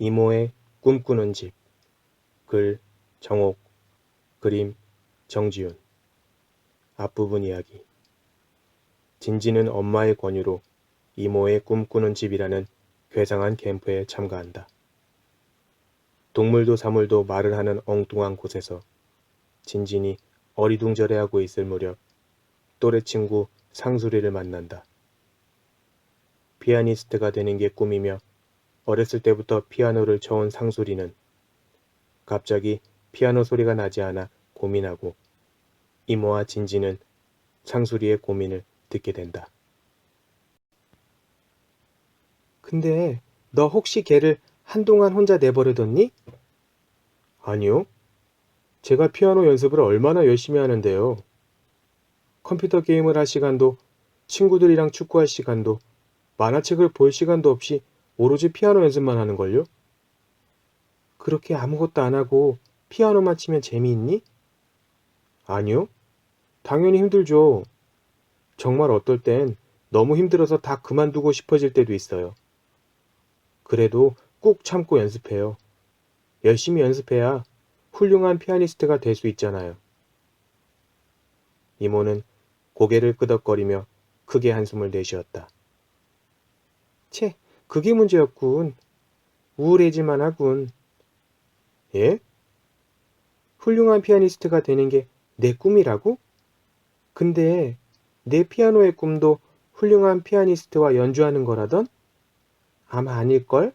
이모의 꿈꾸는 집. 글 정옥. 그림 정지훈. 앞부분 이야기. 진지는 엄마의 권유로 이모의 꿈꾸는 집이라는 괴상한 캠프에 참가한다. 동물도 사물도 말을 하는 엉뚱한 곳에서 진진이 어리둥절해하고 있을 무렵 또래 친구 상수리를 만난다. 피아니스트가 되는 게 꿈이며 어렸을 때부터 피아노를 쳐온 상수리는 갑자기 피아노 소리가 나지 않아 고민하고 이모와 진지는 상수리의 고민을 듣게 된다. 근데 너 혹시 걔를 한동안 혼자 내버려뒀니? 아니요. 제가 피아노 연습을 얼마나 열심히 하는데요. 컴퓨터 게임을 할 시간도 친구들이랑 축구할 시간도 만화책을 볼 시간도 없이 오로지 피아노 연습만 하는걸요? 그렇게 아무것도 안 하고 피아노만 치면 재미있니? 아니요. 당연히 힘들죠. 정말 어떨 땐 너무 힘들어서 다 그만두고 싶어질 때도 있어요. 그래도 꾹 참고 연습해요. 열심히 연습해야 훌륭한 피아니스트가 될 수 있잖아요. 이모는 고개를 끄덕거리며 크게 한숨을 내쉬었다. 채, 그게 문제였군. 우울해질만 하군. 예? 훌륭한 피아니스트가 되는 게 내 꿈이라고? 근데 내 피아노의 꿈도 훌륭한 피아니스트와 연주하는 거라던? 아마 아닐걸?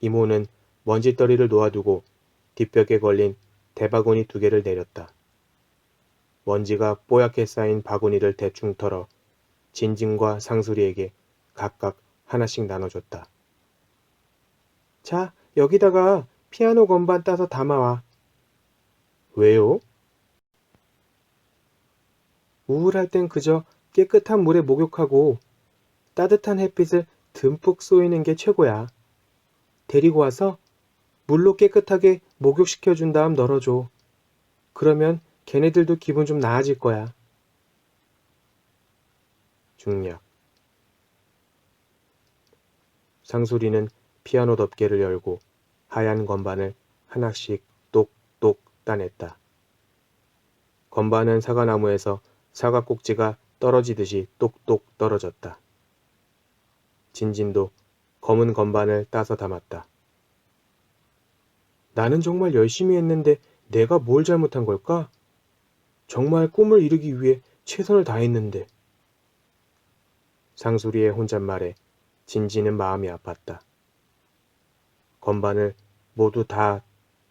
이모는 먼지떨이를 놓아두고 뒷벽에 걸린 대바구니 두 개를 내렸다. 먼지가 뽀얗게 쌓인 바구니를 대충 털어 진진과 상수리에게 각각 하나씩 나눠줬다. 자, 여기다가 피아노 건반 따서 담아와. 왜요? 우울할 땐 그저 깨끗한 물에 목욕하고 따뜻한 햇빛을 듬뿍 쏘이는 게 최고야. 데리고 와서 물로 깨끗하게 목욕시켜 준 다음 널어줘. 그러면 걔네들도 기분 좀 나아질 거야. 중략 상수리는 피아노 덮개를 열고 하얀 건반을 하나씩 똑똑 따냈다. 건반은 사과나무에서 사과 꼭지가 떨어지듯이 똑똑 떨어졌다. 진진도 검은 건반을 따서 담았다. 나는 정말 열심히 했는데 내가 뭘 잘못한 걸까? 정말 꿈을 이루기 위해 최선을 다했는데. 상수리의 혼잣말에 진지는 마음이 아팠다. 건반을 모두 다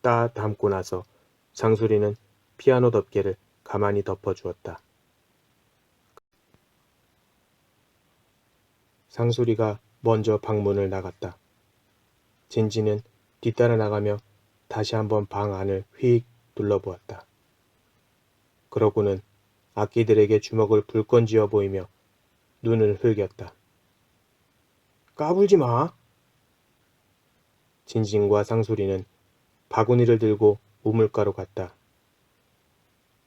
따 담고 나서 상수리는 피아노 덮개를 가만히 덮어주었다. 상수리가 먼저 방문을 나갔다. 진지는 뒤따라 나가며 다시 한번 방 안을 휙 둘러보았다. 그러고는 악기들에게 주먹을 불끈 쥐어 보이며 눈을 흘겼다. 까불지 마. 진진과 상수리는 바구니를 들고 우물가로 갔다.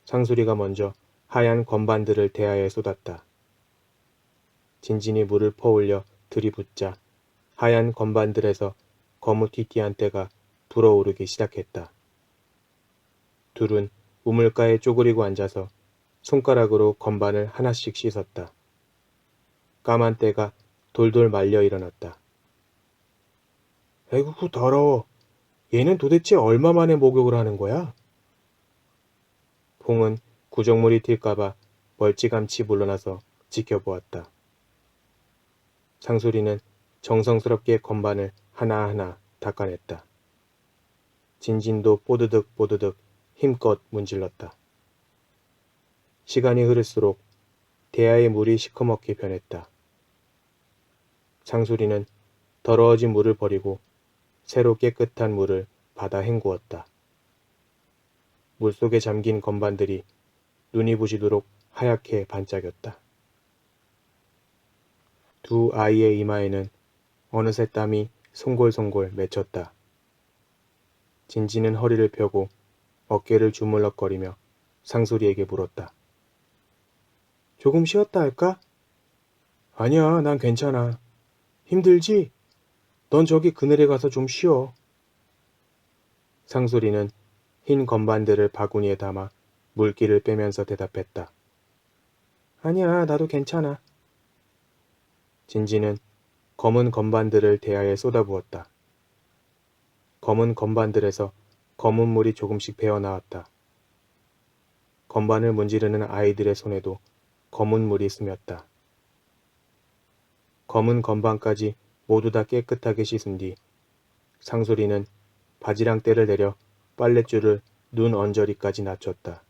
상수리가 먼저 하얀 건반들을 대야에 쏟았다. 진진이 물을 퍼올려 들이붓자 하얀 건반들에서 거무튀튀한 때가 불어오르기 시작했다. 둘은 우물가에 쪼그리고 앉아서 손가락으로 건반을 하나씩 씻었다. 까만 때가 돌돌 말려 일어났다. 에구 더러워. 얘는 도대체 얼마 만에 목욕을 하는 거야? 봉은 구정물이 튈까봐 멀찌감치 물러나서 지켜보았다. 상수리는 정성스럽게 건반을 하나하나 닦아냈다. 진진도 뽀드득 뽀드득 힘껏 문질렀다. 시간이 흐를수록 대야의 물이 시커멓게 변했다. 상수리는 더러워진 물을 버리고 새로 깨끗한 물을 받아 헹구었다. 물속에 잠긴 건반들이 눈이 부시도록 하얗게 반짝였다. 두 아이의 이마에는 어느새 땀이 송골송골 맺혔다. 진지는 허리를 펴고 어깨를 주물럭거리며 상수리에게 물었다. 조금 쉬었다 할까? 아니야, 난 괜찮아. 힘들지? 넌 저기 그늘에 가서 좀 쉬어. 상소리는 흰 건반들을 바구니에 담아 물기를 빼면서 대답했다. 아니야, 나도 괜찮아. 진지는 검은 건반들을 대야에 쏟아부었다. 검은 건반들에서 검은 물이 조금씩 배어나왔다. 건반을 문지르는 아이들의 손에도 검은 물이 스몄다. 검은 건반까지 모두 다 깨끗하게 씻은 뒤 상소리는 바지랑대를 내려 빨랫줄을 눈 언저리까지 낮췄다.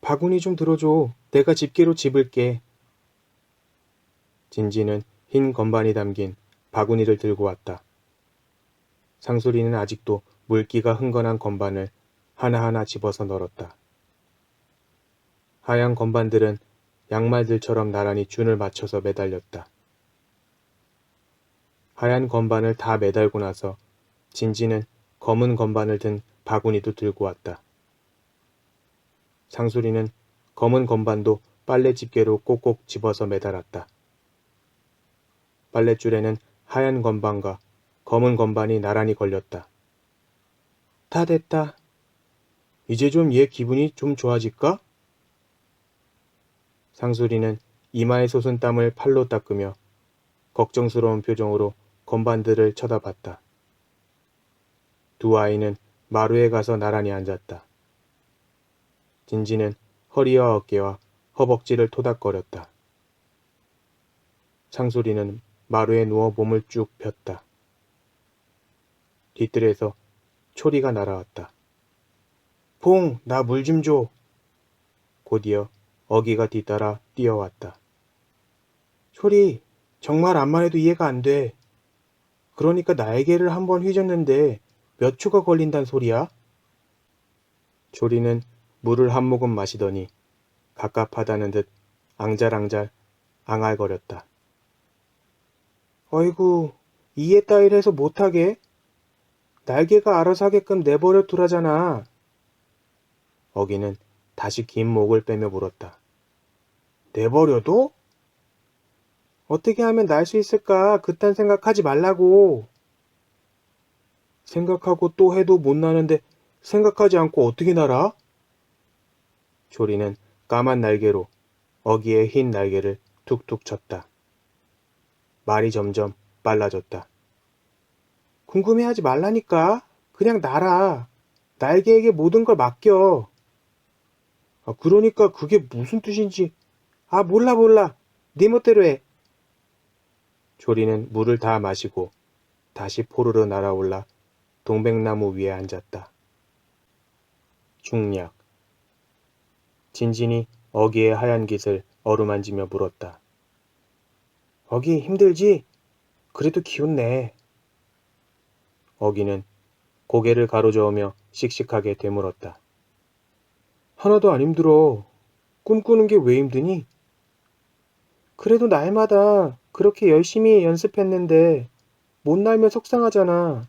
바구니 좀 들어줘. 내가 집게로 집을게. 진지는 흰 건반이 담긴 바구니를 들고 왔다. 상소리는 아직도 물기가 흥건한 건반을 하나하나 집어서 널었다. 하얀 건반들은 양말들처럼 나란히 줄을 맞춰서 매달렸다. 하얀 건반을 다 매달고 나서 진지는 검은 건반을 든 바구니도 들고 왔다. 상수리는 검은 건반도 빨래 집게로 꼭꼭 집어서 매달았다. 빨랫줄에는 하얀 건반과 검은 건반이 나란히 걸렸다. 다 됐다. 이제 좀 얘 기분이 좀 좋아질까? 상수리는 이마에 솟은 땀을 팔로 닦으며 걱정스러운 표정으로 건반들을 쳐다봤다. 두 아이는 마루에 가서 나란히 앉았다. 진지는 허리와 어깨와 허벅지를 토닥거렸다. 상소리는 마루에 누워 몸을 쭉 폈다. 뒤뜰에서 초리가 날아왔다. 봉, 나 물 좀 줘. 곧이어 어기가 뒤따라 뛰어왔다. 초리, 정말 암만 해도 이해가 안 돼. 그러니까 날개를 한 번 휘젓는데 몇 초가 걸린단 소리야? 조리는 물을 한 모금 마시더니 갑갑하다는 듯 앙잘앙잘 앙알거렸다. 어이구, 이해 따위를 해서 못하게? 날개가 알아서 하게끔 내버려 두라잖아. 어기는 다시 긴 목을 빼며 물었다. 내버려도? 어떻게 하면 날 수 있을까? 그딴 생각하지 말라고. 생각하고 또 해도 못 나는데 생각하지 않고 어떻게 날아? 조리는 까만 날개로 어기의 흰 날개를 툭툭 쳤다. 말이 점점 빨라졌다. 궁금해하지 말라니까. 그냥 날아. 날개에게 모든 걸 맡겨. 아, 그러니까 그게 무슨 뜻인지. 아, 몰라, 몰라. 네 멋대로 해. 조리는 물을 다 마시고 다시 포르르 날아올라 동백나무 위에 앉았다. 중략. 진진이 어기의 하얀 깃을 어루만지며 물었다. 어기 힘들지? 그래도 기운내. 어기는 고개를 가로저으며 씩씩하게 되물었다. 하나도 안 힘들어. 꿈꾸는 게 왜 힘드니? 그래도 날마다 그렇게 열심히 연습했는데 못 날면 속상하잖아.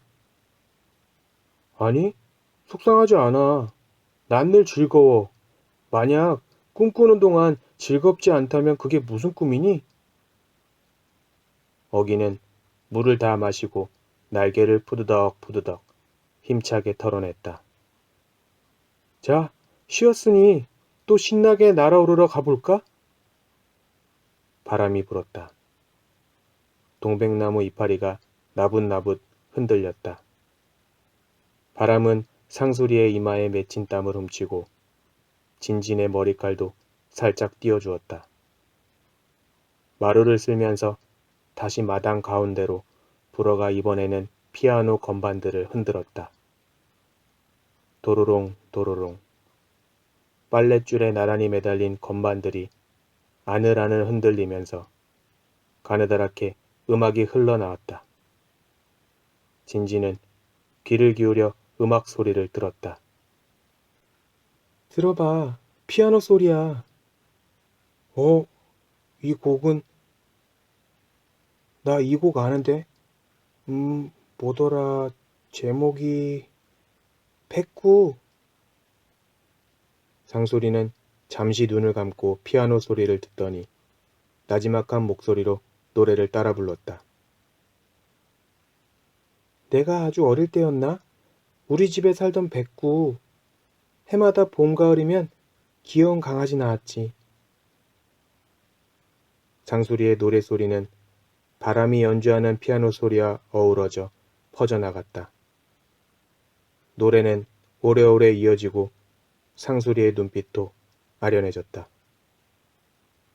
아니, 속상하지 않아. 난 늘 즐거워. 만약 꿈꾸는 동안 즐겁지 않다면 그게 무슨 꿈이니? 어기는 물을 다 마시고 날개를 푸드덕 푸드덕 힘차게 털어냈다. 자, 쉬었으니 또 신나게 날아오르러 가볼까? 바람이 불었다. 동백나무 이파리가 나붓나붓 흔들렸다. 바람은 상수리의 이마에 맺힌 땀을 훔치고 진진의 머리칼도 살짝 띄워주었다. 마루를 쓸면서 다시 마당 가운데로 불어가 이번에는 피아노 건반들을 흔들었다. 도로롱 도로롱 빨랫줄에 나란히 매달린 건반들이 아늘아늘 흔들리면서 가느다랗게 음악이 흘러나왔다. 진지는 귀를 기울여 음악 소리를 들었다. 들어봐, 피아노 소리야. 어, 이 곡은 나 이 곡 아는데? 음, 뭐더라, 제목이 백구. 상소리는 잠시 눈을 감고 피아노 소리를 듣더니 나지막한 목소리로 노래를 따라 불렀다. 내가 아주 어릴 때였나? 우리 집에 살던 백구. 해마다 봄, 가을이면 귀여운 강아지 나왔지. 장수리의 노래소리는 바람이 연주하는 피아노 소리와 어우러져 퍼져나갔다. 노래는 오래오래 이어지고 상수리의 눈빛도 아련해졌다.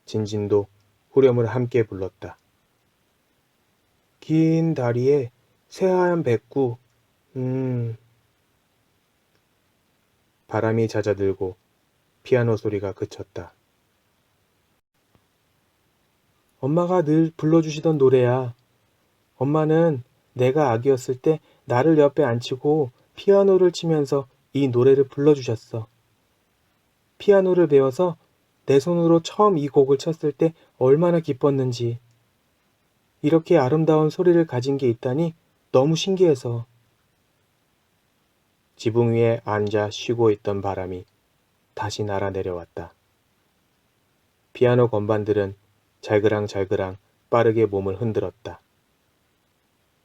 진진도 후렴을 함께 불렀다. 긴 다리에 새하얀 백구, 음. 바람이 잦아들고 피아노 소리가 그쳤다. 엄마가 늘 불러주시던 노래야. 엄마는 내가 아기였을 때 나를 옆에 앉히고 피아노를 치면서 이 노래를 불러주셨어. 피아노를 배워서 내 손으로 처음 이 곡을 쳤을 때 얼마나 기뻤는지. 이렇게 아름다운 소리를 가진 게 있다니 너무 신기해서. 지붕 위에 앉아 쉬고 있던 바람이 다시 날아 내려왔다. 피아노 건반들은 잘그랑잘그랑 빠르게 몸을 흔들었다.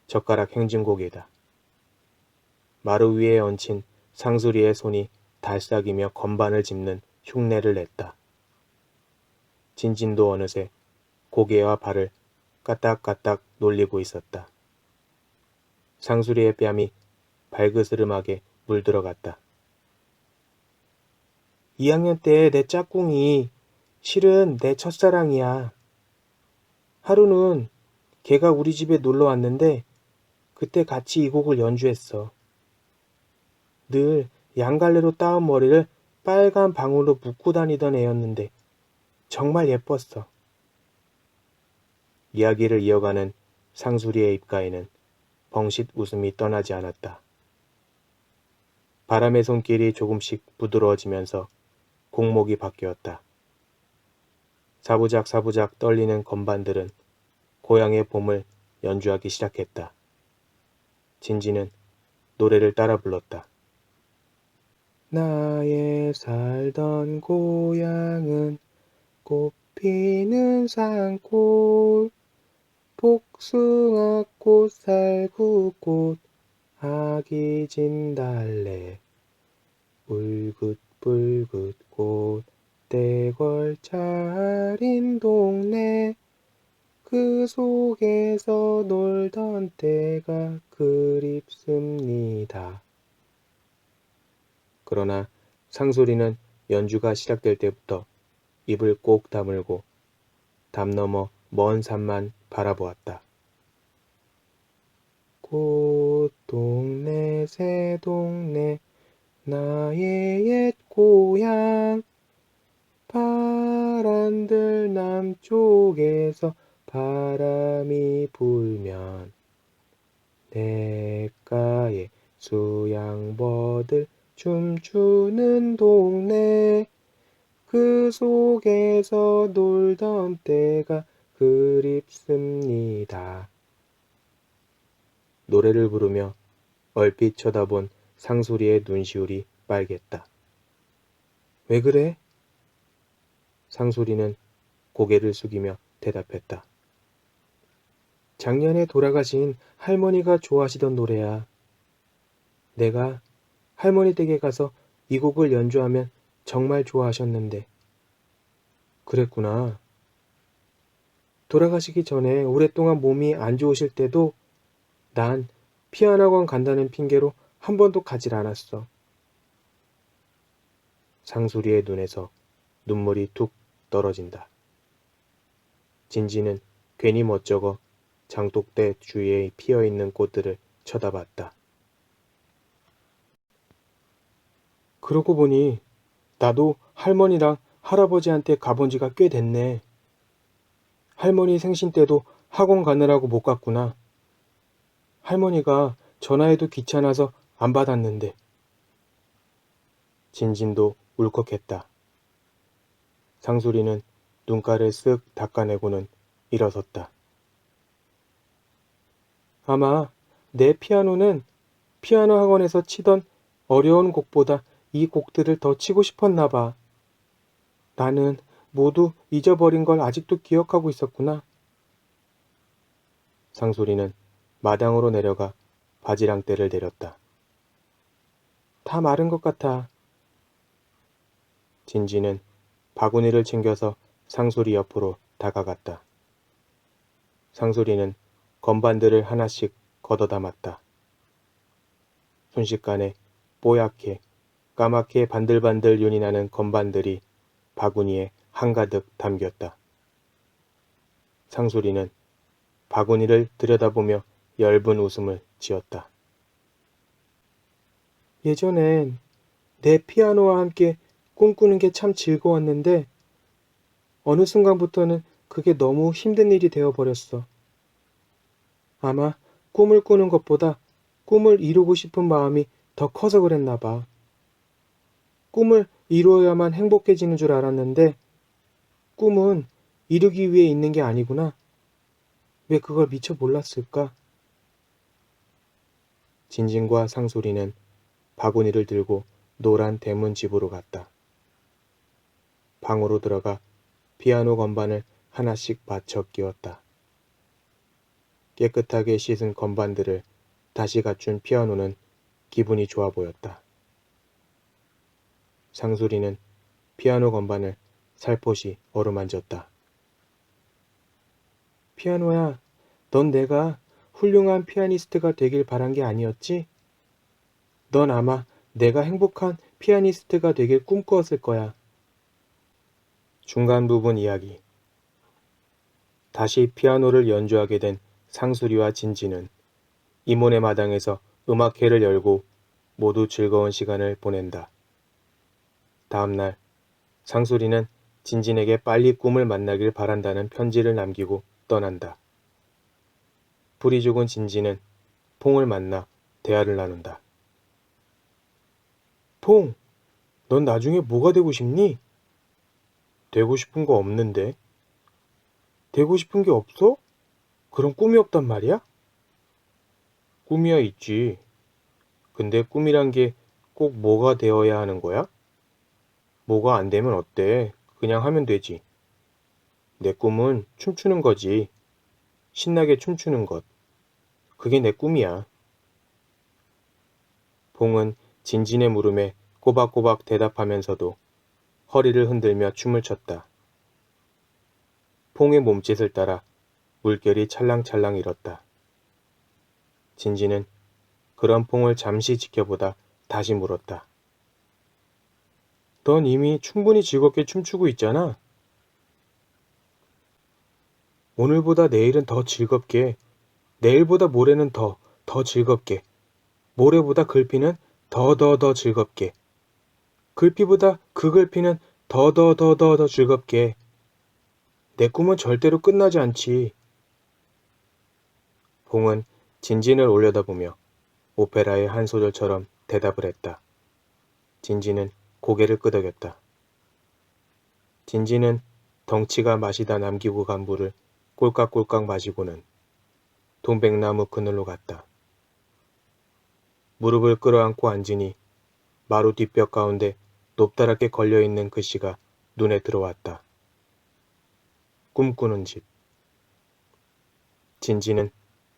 젓가락 행진곡이다. 마루 위에 얹힌 상수리의 손이 달싹이며 건반을 짚는 흉내를 냈다. 진진도 어느새 고개와 발을 까딱까딱 놀리고 있었다. 상수리의 뺨이 발그스름하게 물들어갔다. 2학년 때 내 짝꿍이 실은 내 첫사랑이야. 하루는 걔가 우리 집에 놀러 왔는데 그때 같이 이 곡을 연주했어. 늘 양갈래로 따은 머리를 빨간 방울로 묶고 다니던 애였는데 정말 예뻤어. 이야기를 이어가는 상수리의 입가에는 벙싯 웃음이 떠나지 않았다. 바람의 손길이 조금씩 부드러워지면서 곡목이 바뀌었다. 사부작 사부작 떨리는 건반들은 고향의 봄을 연주하기 시작했다. 진지는 노래를 따라 불렀다. 나의 살던 고향은 꽃피는 산골 복숭아꽃 살구꽃 아기 진달래 울긋불긋 꽃대걸 차린 동네 그 속에서 놀던 때가 그립습니다. 그러나 상소리는 연주가 시작될 때부터 입을 꼭 다물고 담 너머 먼 산만 바라보았다. 꽃 동네 새 동네 나의 옛 고향 파란들 남쪽에서 바람이 불면 내가에 수양버들 춤추는 동네 그 속에서 놀던 때가 그립습니다. 노래를 부르며 얼핏 쳐다본 상수리의 눈시울이 빨갰다. 왜 그래? 상수리는 고개를 숙이며 대답했다. 작년에 돌아가신 할머니가 좋아하시던 노래야. 내가 할머니 댁에 가서 이 곡을 연주하면 정말 좋아하셨는데. 그랬구나. 돌아가시기 전에 오랫동안 몸이 안 좋으실 때도 난 피아노 학원 간다는 핑계로 한 번도 가질 않았어. 상수리의 눈에서 눈물이 툭 떨어진다. 진지는 괜히 멋쩍어 장독대 주위에 피어 있는 꽃들을 쳐다봤다. 그러고 보니 나도 할머니랑 할아버지한테 가본 지가 꽤 됐네. 할머니 생신 때도 학원 가느라고 못 갔구나. 할머니가 전화해도 귀찮아서 안 받았는데. 진진도 울컥했다. 상수리는 눈가를 쓱 닦아내고는 일어섰다. 아마 내 피아노는 피아노 학원에서 치던 어려운 곡보다 이 곡들을 더 치고 싶었나 봐. 나는 모두 잊어버린 걸 아직도 기억하고 있었구나. 상소리는 마당으로 내려가 바지랑대를 내렸다. 다 마른 것 같아. 진지는 바구니를 챙겨서 상소리 옆으로 다가갔다. 상소리는 건반들을 하나씩 걷어담았다. 순식간에 뽀얗게 까맣게 반들반들 윤이 나는 건반들이 바구니에 한가득 담겼다. 상소리는 바구니를 들여다보며 엷은 웃음을 지었다. 예전엔 내 피아노와 함께 꿈꾸는 게 참 즐거웠는데 어느 순간부터는 그게 너무 힘든 일이 되어버렸어. 아마 꿈을 꾸는 것보다 꿈을 이루고 싶은 마음이 더 커서 그랬나 봐. 꿈을 이루어야만 행복해지는 줄 알았는데 꿈은 이루기 위해 있는 게 아니구나. 왜 그걸 미처 몰랐을까? 진진과 상소리는 바구니를 들고 노란 대문 집으로 갔다. 방으로 들어가 피아노 건반을 하나씩 받쳐 끼웠다. 깨끗하게 씻은 건반들을 다시 갖춘 피아노는 기분이 좋아 보였다. 상수리는 피아노 건반을 살포시 어루만졌다. 피아노야, 넌 내가 훌륭한 피아니스트가 되길 바란 게 아니었지? 넌 아마 내가 행복한 피아니스트가 되길 꿈꾸었을 거야. 중간 부분 이야기. 다시 피아노를 연주하게 된 상수리와 진지는 이모네 마당에서 음악회를 열고 모두 즐거운 시간을 보낸다. 다음 날 상수리는 진진에게 빨리 꿈을 만나길 바란다는 편지를 남기고 떠난다. 불이 죽은 진진은 퐁을 만나 대화를 나눈다. 퐁, 넌 나중에 뭐가 되고 싶니? 되고 싶은 거 없는데. 되고 싶은 게 없어? 그럼 꿈이 없단 말이야? 꿈이야 있지. 근데 꿈이란 게 꼭 뭐가 되어야 하는 거야? 뭐가 안 되면 어때? 그냥 하면 되지. 내 꿈은 춤추는 거지. 신나게 춤추는 것. 그게 내 꿈이야. 봉은 진진의 물음에 꼬박꼬박 대답하면서도 허리를 흔들며 춤을 췄다. 봉의 몸짓을 따라 물결이 찰랑찰랑 일었다. 진지는 그런 퐁을 잠시 지켜보다 다시 물었다. 넌 이미 충분히 즐겁게 춤추고 있잖아. 오늘보다 내일은 더 즐겁게, 내일보다 모레는 더, 더 즐겁게, 모레보다 글피는 더 더 더 즐겁게, 글피보다 그 글피는 더 더 더 더 더 즐겁게. 내 꿈은 절대로 끝나지 않지. 봉은 진진을 올려다보며 오페라의 한 소절처럼 대답을 했다. 진진은 고개를 끄덕였다. 진진은 덩치가 마시다 남기고 간 물을 꼴깍꼴깍 마시고는 동백나무 그늘로 갔다. 무릎을 끌어안고 앉으니 마루 뒷벽 가운데 높다랗게 걸려있는 글씨가 눈에 들어왔다. 꿈꾸는 집. 진지는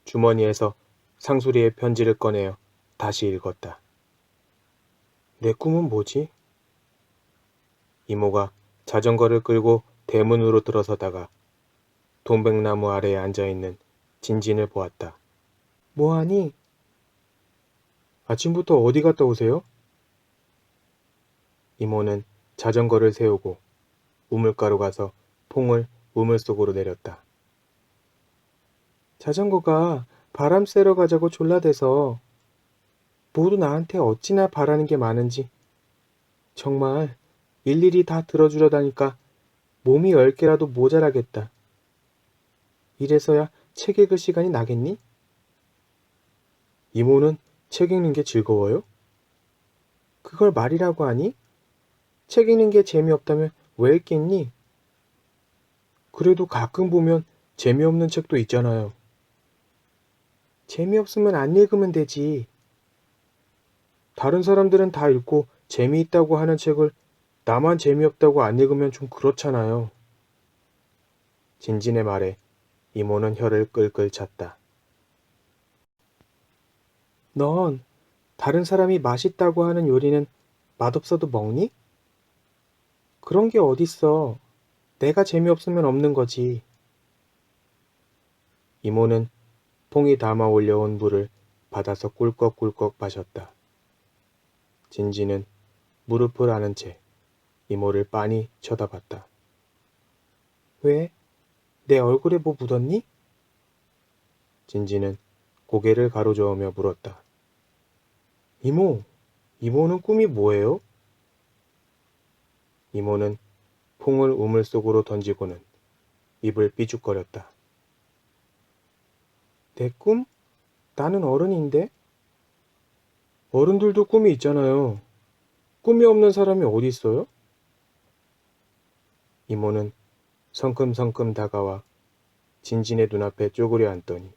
주머니에서 상수리의 편지를 꺼내어 다시 읽었다. 내 꿈은 뭐지? 이모가 자전거를 끌고 대문으로 들어서다가 동백나무 아래에 앉아있는 진진을 보았다. 뭐하니? 아침부터 어디 갔다 오세요? 이모는 자전거를 세우고 우물가로 가서 퐁을 우물 속으로 내렸다. 자전거가 바람 쐬러 가자고 졸라대서 모두 나한테 어찌나 바라는 게 많은지 정말 일일이 다 들어주려다니까 몸이 열 개라도 모자라겠다. 이래서야 책 읽을 시간이 나겠니? 이모는 책 읽는 게 즐거워요? 그걸 말이라고 하니? 책 읽는 게 재미없다면 왜 읽겠니? 그래도 가끔 보면 재미없는 책도 있잖아요. 재미없으면 안 읽으면 되지. 다른 사람들은 다 읽고 재미있다고 하는 책을 나만 재미없다고 안 읽으면 좀 그렇잖아요. 진진의 말에 이모는 혀를 끌끌 찼다. 넌 다른 사람이 맛있다고 하는 요리는 맛없어도 먹니? 그런 게 어딨어. 내가 재미없으면 없는 거지. 이모는 퐁이 담아 올려온 물을 받아서 꿀꺽꿀꺽 마셨다. 진지는 무릎을 안은 채 이모를 빤히 쳐다봤다. 왜? 내 얼굴에 뭐 묻었니? 진지는 고개를 가로저으며 물었다. 이모, 이모는 꿈이 뭐예요? 이모는 퐁을 우물 속으로 던지고는 입을 삐죽거렸다. 내 꿈? 나는 어른인데? 어른들도 꿈이 있잖아요. 꿈이 없는 사람이 어디 있어요? 이모는 성큼성큼 다가와 진진의 눈앞에 쪼그려 앉더니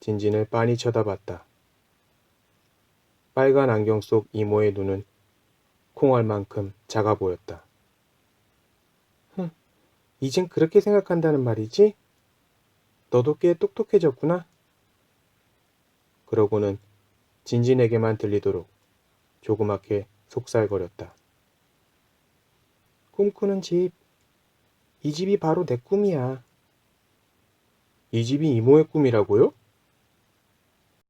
진진을 빤히 쳐다봤다. 빨간 안경 속 이모의 눈은 콩알만큼 작아 보였다. 흥, 이젠 그렇게 생각한다는 말이지? 너도 꽤 똑똑해졌구나. 그러고는 진진에게만 들리도록 조그맣게 속살거렸다. 꿈꾸는 집. 이 집이 바로 내 꿈이야. 이 집이 이모의 꿈이라고요?